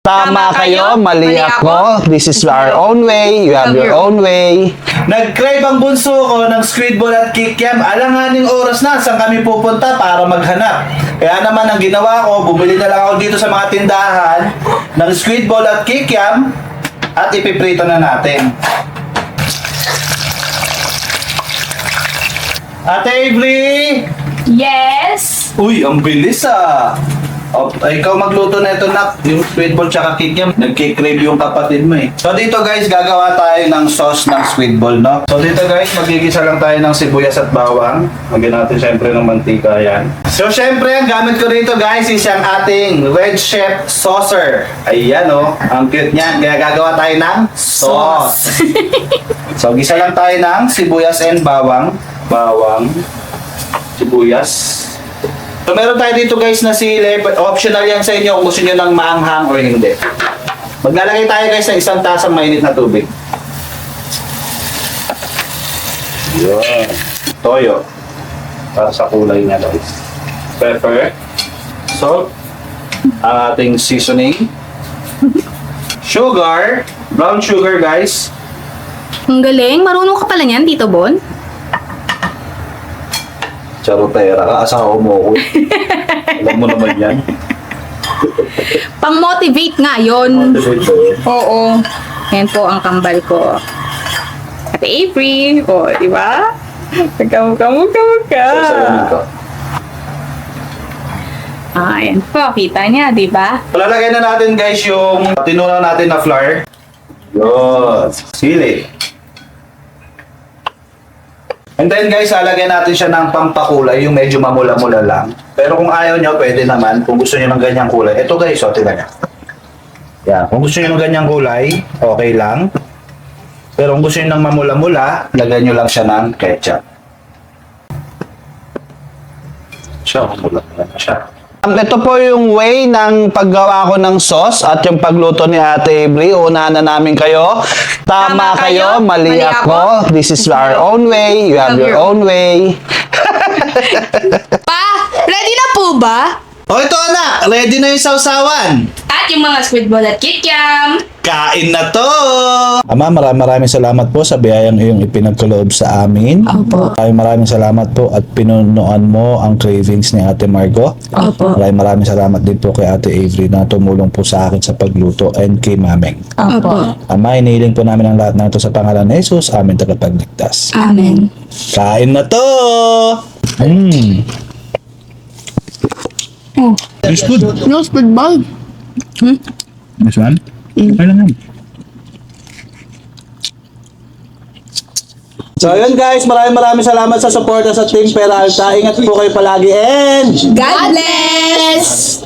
Tama kayo, mali ako. This is our own way. You have your own way. Nag-crave ang bunso ko ng squid ball at kikiam. Alanganing oras na saan kami pupunta para maghanap. Kaya naman ang ginawa ko, bumili na lang ako dito sa mga tindahan ng squid ball at kikiam at ipiprito na natin. Ate Avery! Yes! Uy, ang bilis ah! O, ay, ikaw magluto na ito na yung squid ball tsaka kikiam. Nagkikrave yung kapatid mo eh. So dito guys, gagawa tayo ng sauce ng squid ball, no? So dito guys, magigisa lang tayo ng sibuyas at bawang. Lagyan natin syempre ng mantika yan. So syempre, ang gamit ko rito guys is yung ating Red Chef Saucer. Ayan oh, ang cute niyan. Kaya gagawa tayo ng sauce. so gisa lang tayo ng sibuyas and bawang. Bawang, sibuyas, So meron tayo dito guys na sili. Optional yan sa inyo kung gusto nyo ng maanghang or hindi. Maglalagay tayo guys ng isang tasang mainit na tubig. Yun. Toyo. Para sa kulay niya guys. Pepper. Salt. Ang ating seasoning. Sugar. Brown sugar guys. Ang galing. Marunong ka pala niyan, Tito Bon? Charotera ka. Asawa mo ko. Alam mo naman yan. Pang-motivate nga yun. Oo. Yan po ang kambal ko. At Avery. O, di ba? Magkamukha, mukha, mukha. Sasayanin ko. Ah, yan po. Kita niya, di ba? Lalagay na natin guys yung tinuna natin na flour. Yun. Sili. And then guys, lalagyan natin siya ng pampakulay, yung medyo mamula-mula lang. Pero kung ayaw nyo, pwede naman. Kung gusto nyo ng ganyang kulay. Ito guys, o, tingnan nyo. Yan. Kung gusto nyo ng ganyang kulay, okay lang. Pero kung gusto nyo ng mamula-mula, lagyan nyo lang siya ng ketchup. Siya, mamula-mula na siya. Um, ito po yung way ng paggawa ko ng sauce at yung pagluto ni Ate Avery. Unahan na namin kayo. Tama, Tama kayo, kayo, mali, mali ako. ako. This is our own way. You have your own way. Pa, ready na po ba? O ito anak, ready na yung sausawan. At yung mga squid ball at kikiam. Kain na to! Ama, maraming maraming salamat po sa biyayang iyong ipinagkaloob sa amin. Opo. Maraming maraming salamat po at pinunuan mo ang cravings ni Ate Margo. Opo. Maraming maraming salamat din po kay Ate Avery na tumulong po sa akin sa pagluto and kay Mameng. Opo. Ama, inihiling po namin ang lahat na ito sa pangalan ni Jesus, aming tagapagligtas. Amen. Kain na to! Mm. It's good. No squid ball. This one? Okay lang yan. So yun guys, maraming maraming salamat sa suporta sa Team Peralta. Ingat po kayo palagi and God bless!